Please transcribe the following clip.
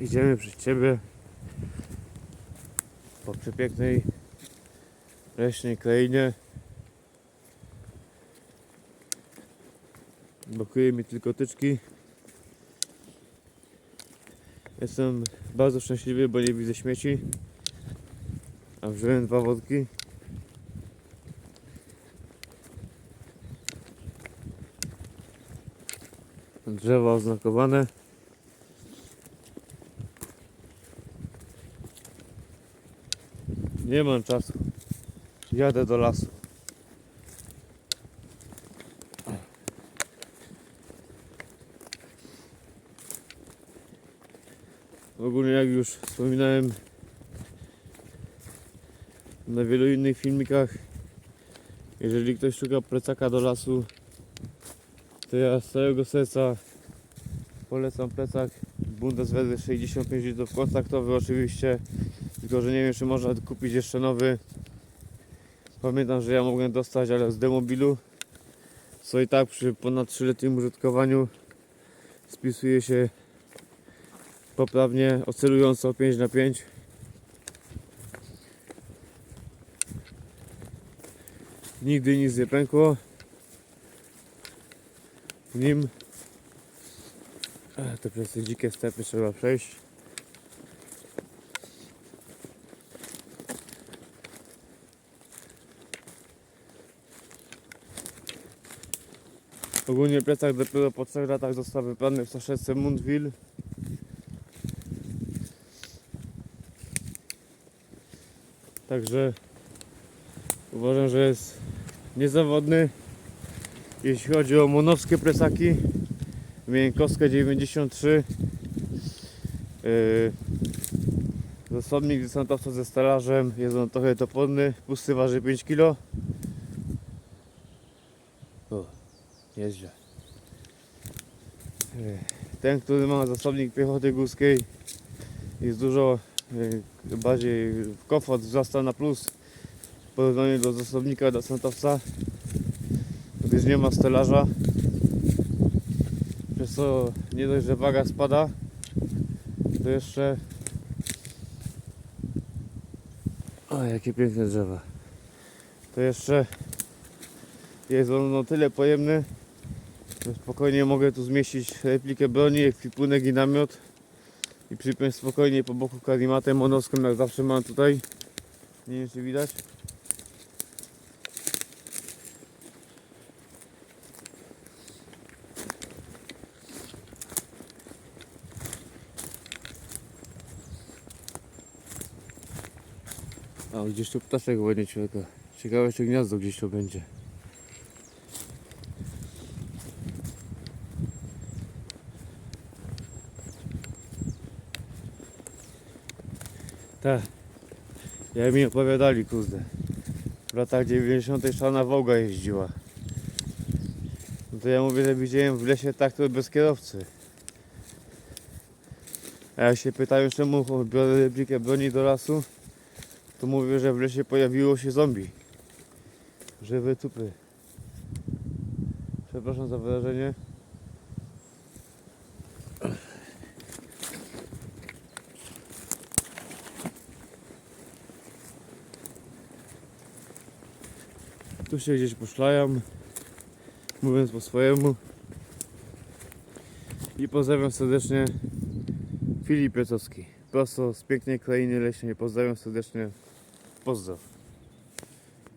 idziemy przed ciebie po przepięknej leśnej krainie. Brakuje mi tylko tyczki. Jestem bardzo szczęśliwy, bo nie widzę śmieci. A wziąłem dwa wodki. Drzewa oznakowane. Nie mam czasu. Jadę do lasu. Ogólnie jak już wspominałem na wielu innych filmikach, jeżeli ktoś szuka plecaka do lasu, to ja z całego serca polecam plecak Bundeswehr 65 litrów kontaktowy oczywiście, tylko że nie wiem czy można kupić jeszcze nowy. Pamiętam, że ja mogłem dostać, ale z demobilu, co i tak przy ponad 3-letnim użytkowaniu spisuje się poprawnie, oscylująco 5 na 5 Nigdy nic nie pękło w nim. Te przez te dzikie stepy trzeba przejść. Ogólnie plecak dopiero po 3 latach został wybrany w saszetce Mundville. Także uważam, że jest niezawodny. Jeśli chodzi o monowskie plecaki, kostkę 93. Yy, zasobnik desantowca ze stelażem, jest on trochę toporny, pusty waży 5 kg. O. Yy, Ten, który ma zasobnik piechoty górskiej jest dużo yy, bardziej komfort wzrasta na plus w porównaniu do zasobnika desantowca gdyż nie ma stelaża przez co nie dość, że waga spada to jeszcze o jakie piękne drzewa. To jeszcze jest on no tyle pojemny że spokojnie mogę tu zmieścić replikę broni, ekwipunek i namiot. I przypiąć spokojnie po boku karimatę monowską jak zawsze mam tutaj. Nie wiem czy widać A gdzieś tu ptaszek ładnie człowieka. Ciekawe czy gniazdo gdzieś tu będzie. Tak. Jak mi opowiadali, kurde. W latach 90. szana Wołga jeździła. No to ja mówię, że widziałem w lesie traktor bez kierowcy. A jak się pytają, czemu biorę replikę broni do lasu, to mówię, że w lesie pojawiło się zombie. Żywe tupy. Przepraszam za wyrażenie. Tu się gdzieś poszlajam, mówiąc po swojemu. I pozdrawiam serdecznie Filip Piecowski. Prosto z pięknej krainy leśnej. Pozdrawiam serdecznie. Pozdrow.